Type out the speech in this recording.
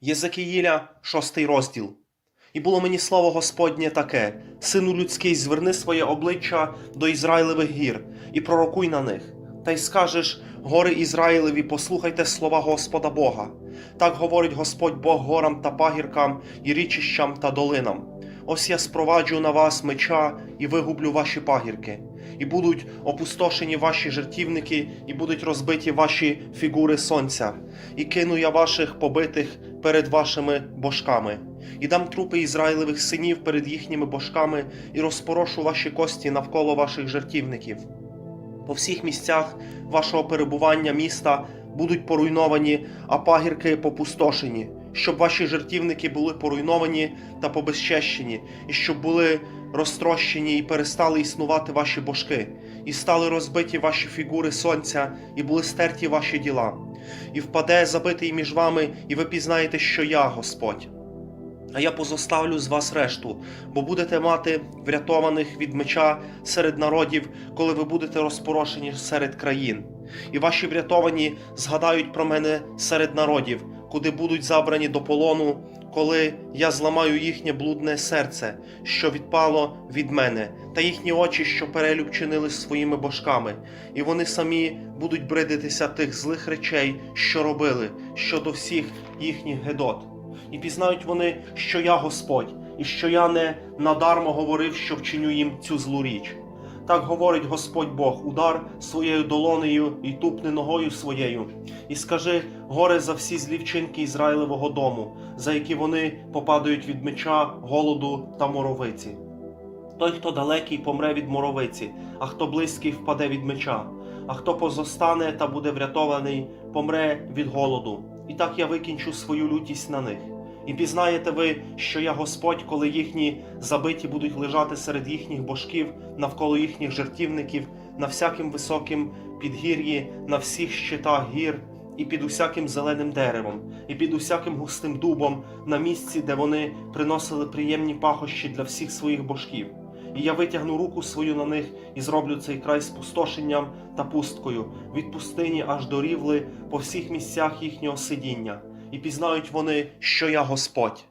Єзекиїля, шостий розділ. І було мені слово Господнє таке: Сину людський, зверни своє обличчя до Ізраїлевих гір і пророкуй на них. Та й скажеш, гори Ізраїлеві, послухайте слова Господа Бога. Так говорить Господь Бог горам та пагіркам, і річищам та долинам. Ось я спроваджу на вас меча і вигублю ваші пагірки, і будуть опустошені ваші жертівники, і будуть розбиті ваші фігури сонця, і кину я ваших побитих перед вашими божками, і дам трупи Ізраїлевих синів перед їхніми божками, і розпорошу ваші кості навколо ваших жертівників. По всіх місцях вашого перебування міста будуть поруйновані, а пагірки попустошені, щоб ваші жертівники були поруйновані та побезчещені, і щоб були розтрощені і перестали існувати ваші божки, і стали розбиті ваші фігури сонця, і були стерті ваші діла. І впаде забитий між вами, і ви пізнаєте, що я Господь. А я позоставлю з вас решту, бо будете мати врятованих від меча серед народів, коли ви будете розпорошені серед країн. І ваші врятовані згадають про мене серед народів, куди будуть забрані до полону, коли я зламаю їхнє блудне серце, що відпало від мене, та їхні очі, що перелюб чинили своїми божками, і вони самі будуть бридитися тих злих речей, що робили щодо всіх їхніх гедот. І пізнають вони, що я Господь, і що я не надармо говорив, що вчиню їм цю злу річ. Так говорить Господь Бог, удар своєю долонею і тупни ногою своєю, і скажи горе за всі злі вчинки Ізраїлевого дому, за які вони попадають від меча, голоду та моровиці. Той, хто далекий, помре від моровиці, а хто близький впаде від меча, а хто позостане та буде врятований, помре від голоду. І так я викінчу свою лютість на них. І пізнаєте ви, що я Господь, коли їхні забиті будуть лежати серед їхніх божків, навколо їхніх жертівників, на всяким високим підгір'ї, на всіх щитах гір, і під усяким зеленим деревом, і під усяким густим дубом, на місці, де вони приносили приємні пахощі для всіх своїх божків. І я витягну руку свою на них і зроблю цей край спустошенням та пусткою від пустині аж до рівли по всіх місцях їхнього сидіння, і пізнають вони, що я Господь.